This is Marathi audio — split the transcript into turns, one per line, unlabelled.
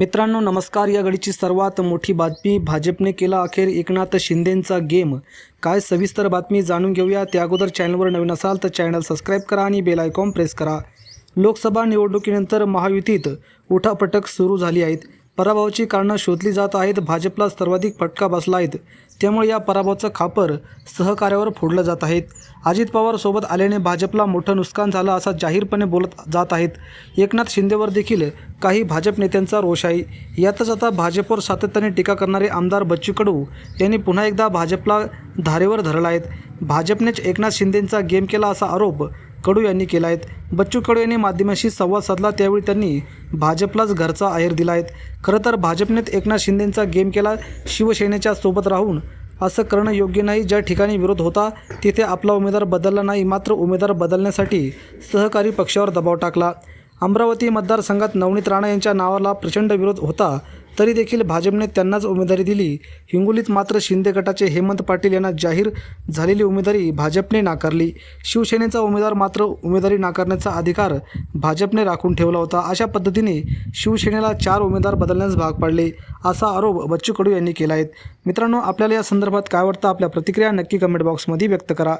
मित्रांनो नमस्कार. या घडीची सर्वात मोठी बातमी भाजपने केला अखेर एकनाथ शिंदेंचा गेम. काय सविस्तर बातमी जाणून घेऊया. त्या अगोदर चॅनलवर नवीन असाल तर चॅनल सबस्क्राईब करा आणि बेल आयकॉन प्रेस करा. लोकसभा निवडणुकीनंतर महायुतीत उठापटक सुरू झाली आहेत. पराभवाची कारणं शोधली जात आहेत भाजपला सर्वाधिक फटका बसला आहेत त्यामुळे या पराभवाचं खापर सहकार्यावर फोडलं जात आहेत अजित पवार सोबत आल्याने भाजपला मोठं नुकसान झालं असा जाहीरपणे बोलत जात आहेत. एकनाथ शिंदेवर देखील काही भाजप नेत्यांचा रोष आहे. यातच आता भाजपवर सातत्याने टीका करणारे आमदार बच्चू कडू यांनी पुन्हा एकदा भाजपला धारेवर धरला आहेत भाजपनेच एकनाथ शिंदेंचा गेम केला असा आरोप कडू यांनी केला आहेत बच्चू कडू यांनी माध्यमांशी संवाद साधला त्यावेळी त्यांनी भाजपलाच घरचा आहेर दिला आहेत खरं तर भाजपनेच एकनाथ शिंदेंचा गेम केला शिवसेनेच्या सोबत राहून. असं करणं योग्य नाही. ज्या ठिकाणी विरोध होता तिथे आपला उमेदवार बदलला नाही. मात्र उमेदवार बदलण्यासाठी सहकारी पक्षावर दबाव टाकला. अमरावती मतदारसंघात नवनीत राणा यांच्या नावाला प्रचंड विरोध होता. तरी देखील भाजपने त्यांनाच उमेदवारी दिली. हिंगोलीत मात्र शिंदे गटाचे हेमंत पाटील यांना जाहीर झालेली उमेदवारी भाजपने नाकारली. शिवसेनेचा उमेदवार मात्र उमेदवारी नाकारण्याचा अधिकार भाजपने राखून ठेवला होता. अशा पद्धतीने शिवसेनेला चार उमेदवार बदलण्यास भाग पाडले असा आरोप बच्चू कडू यांनी केला आहे. मित्रांनो आपल्याला या संदर्भात काय वाटतं? आपल्या प्रतिक्रिया नक्की कमेंट बॉक्समध्ये व्यक्त करा.